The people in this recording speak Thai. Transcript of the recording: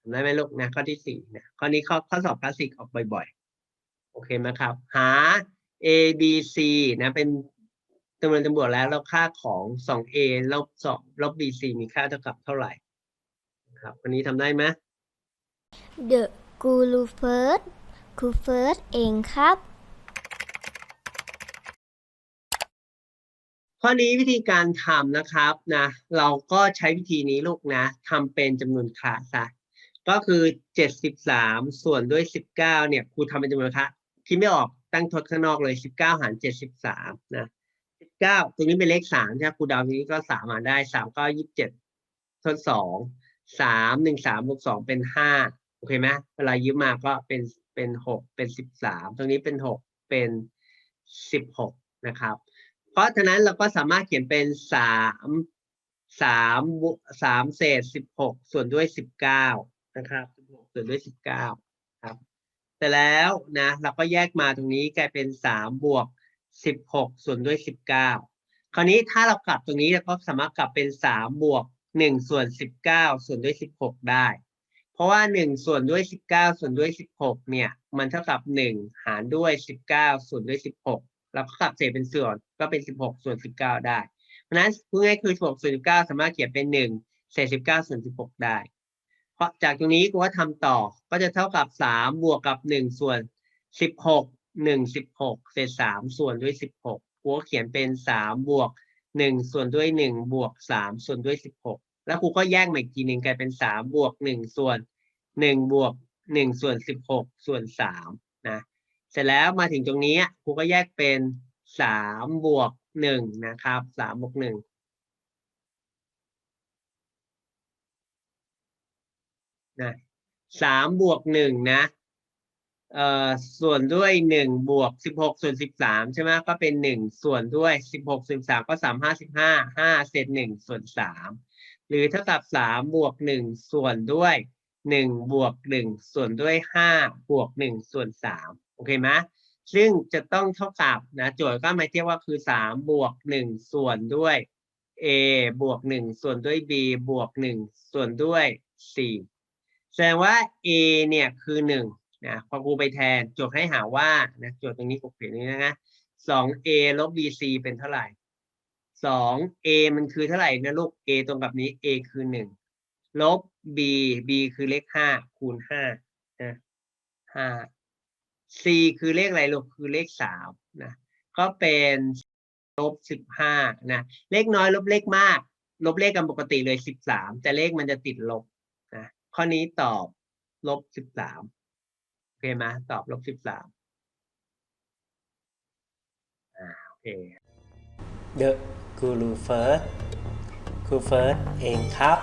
ทำได้ไหมลูกนะข้อที่สี่นะข้อนี้ข้อข้อสอบคลาสสิกออกบ่อยๆ โอเคไหมครับ หา a b c นะเป็นจำนวนจำบวกแล้วแล้วค่าของสอง a ลบสองลบ b c มีค่าเท่ากับเท่าไหร่นะครับ วันนี้ทำได้ไหม The กูรูเฟิร์สครูเฟิร์สเองครับ ข้อนี้วิธีการทำนะครับนะ เราก็ใช้วิธีนี้ลูกนะทำเป็นจำนวนคลาสซะ ก็คือเจ็ดสิบสามส่วนด้วยสิบเก้าเนี่ยครูทำเป็นจำนวนคลาสคิดไม่ออกตั้งทดข้างนอกเลยสิบเก้าหารเจ็ดสิบสามนะสิบเก้าตรงนี้เป็นเลขสามใช่ไหมครูดาวนี้ก็สามหารได้สามเก้ายี่สิบเจ็ดทดสองสามหนึ่งสามบวกสองเป็นห้าโอเคไหมเวลายืมมาก็เป็นเป็นหกเป็นสิบสามตรงนี้เป็นหกเป็นสิบหกนะครับ เพราะฉะนั้นเราก็สามารถเขียนเป็นสามสามบวกสามเศษสิบหกส่วนด้วยสิบเก้า นะครับสิบหกส่วนด้วยสิบเก้าครับแต่แล้วนะเราก็แยกมาตรงนี้กลายเป็นสามบวกสิบหกส่วนด้วยสิบเก้าคราวนี้ถ้าเรากลับตรงนี้เราก็สามารถกลับเป็นสามบวกหนึ่งส่วนสิบเก้าส่วนด้วยสิบหกได้ เพราะว่าหนึ่งส่วนด้วยสิบเก้าส่วนด้วยสิบหกเนี่ย มันเท่ากับหนึ่งหารด้วยสิบเก้าส่วนด้วยสิบหกเราก็กลับเศษเป็นส่วนก็เป็น 16 ส่วน 19 ได้ เพราะนั้นพูดง่ายคือ 16 ส่วน 19 สามารถเขียนเป็น 1 เศษ 19 ส่วน 16 ได้ เพราะจากตรงนี้กูว่าทำต่อก็จะเท่ากับ3บวกกับ1ส่วน16 1 16เศษ3ส่วนด้วย16กูก็เขียนเป็น3บวก1ส่วนด้วย1บวก3ส่วนด้วย16แล้วครูก็แยกมาอีกทีหนึ่งกลายเป็น3บวก1ส่วน1บวก1ส่วน16ส่วน3นะ เสร็จแล้วมาถึงตรงนี้ครูก็แยกเป็นสามบวกหนึ่งนะครับสามบวกหนึ่ง นะสามบวกหนึ่งนะเอ่อส่วนด้วยหนึ่งบวกสิบหกส่วนสิบสามใช่ไหมก็เป็นหนึ่งส่วนด้วยสิบหกส่วนสามก็สามห้าสิบห้าห้าเศษหนึ่งส่วนสามหรือเท่ากับสามบวกหนึ่งส่วนด้วยหนึ่งบวกหนึ่งส่วนด้วยห้าบวกหนึ่งส่วนสามโอเคไหมซึ่งจะต้องเท่ากับนะโจทย์ก็หมายเทียบว่าคือสามบวกหนึ่งส่วนด้วย a บวกหนึ่งส่วนด้วย b บวกหนึ่งส่วนด้วยสี่ ดงว่า a เนี่ยคือหนึ่งนะพอครูไปแทนโจทย์ให้หาว่านะโจทย์ตรงนี้กูเขียนนี้นะสอง a ลบ b c เป็นเท่าไหร่สอง a มันคือเท่าไหร่นะลูก a ตรงกับนี้ a คือหนึ่งลบ b b คือเลขห้าคูณห้านะห้า c คือเลขอะไรลูกคือเลขสามนะก็เป็นลบสิบห้านะเลขน้อยลบเลขมาก ลบเลขกันปกติเลยสิบสามแต่เลขมันจะติดลบ ข้อนี้ตอบลบสิบสามโอเคไหมตอบลบสิบสามอ่าโอเค The Guru First ครูเฟิร์สเองครับ